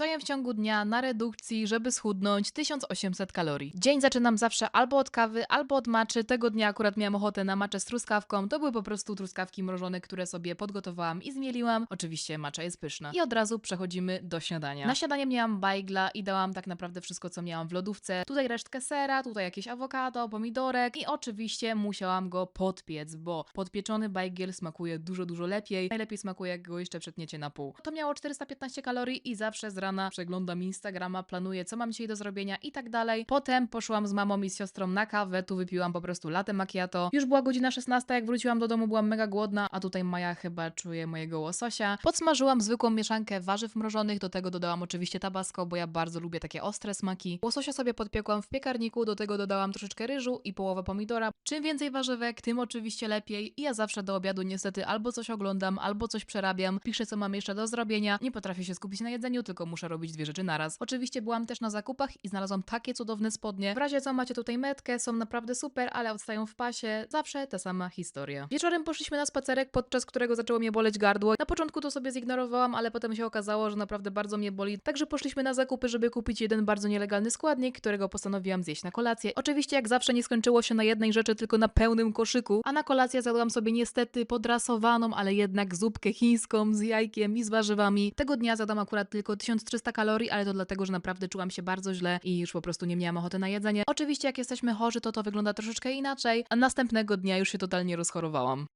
Co jem w ciągu dnia na redukcji, żeby schudnąć 1800 kalorii. Dzień zaczynam zawsze albo od kawy, albo od maczy. Tego dnia akurat miałam ochotę na maczę z truskawką. To były po prostu truskawki mrożone, które sobie podgotowałam i zmieliłam. Oczywiście macza jest pyszna. I od razu przechodzimy do śniadania. Na śniadanie miałam bajgla i dałam tak naprawdę wszystko, co miałam w lodówce. Tutaj resztkę sera, tutaj jakieś awokado, pomidorek i oczywiście musiałam go podpiec, bo podpieczony bajgiel smakuje dużo, dużo lepiej. Najlepiej smakuje, jak go jeszcze przetniecie na pół. To miało 415 kalorii i zawsze z rana przeglądam Instagrama, planuję, co mam dzisiaj do zrobienia i tak dalej. Potem poszłam z mamą i z siostrą na kawę, tu wypiłam po prostu latte macchiato. Już była godzina 16, jak wróciłam do domu, byłam mega głodna, a tutaj Maja chyba czuje mojego łososia. Podsmażyłam zwykłą mieszankę warzyw mrożonych, do tego dodałam oczywiście tabasco, bo ja bardzo lubię takie ostre smaki. Łososia sobie podpiekłam w piekarniku, do tego dodałam troszeczkę ryżu i połowę pomidora. Czym więcej warzywek, tym oczywiście lepiej. I ja zawsze do obiadu niestety albo coś oglądam, albo coś przerabiam, piszę co mam jeszcze do zrobienia. Nie potrafię się skupić na jedzeniu, tylko muszę robić dwie rzeczy naraz. Oczywiście byłam też na zakupach i znalazłam takie cudowne spodnie. W razie co macie tutaj metkę, są naprawdę super, ale odstają w pasie. Zawsze ta sama historia. Wieczorem poszliśmy na spacerek, podczas którego zaczęło mnie boleć gardło. Na początku to sobie zignorowałam, ale potem się okazało, że naprawdę bardzo mnie boli. Także poszliśmy na zakupy, żeby kupić jeden bardzo nielegalny składnik, którego postanowiłam zjeść na kolację. Oczywiście jak zawsze nie skończyło się na jednej rzeczy, tylko na pełnym koszyku, a na kolację zjadłam sobie niestety podrasowaną, ale jednak zupkę chińską z jajkiem i z warzywami. Tego dnia zadam akurat tylko 1300 kalorii, ale to dlatego, że naprawdę czułam się bardzo źle i już po prostu nie miałam ochoty na jedzenie. Oczywiście jak jesteśmy chorzy, to to wygląda troszeczkę inaczej, a następnego dnia już się totalnie rozchorowałam.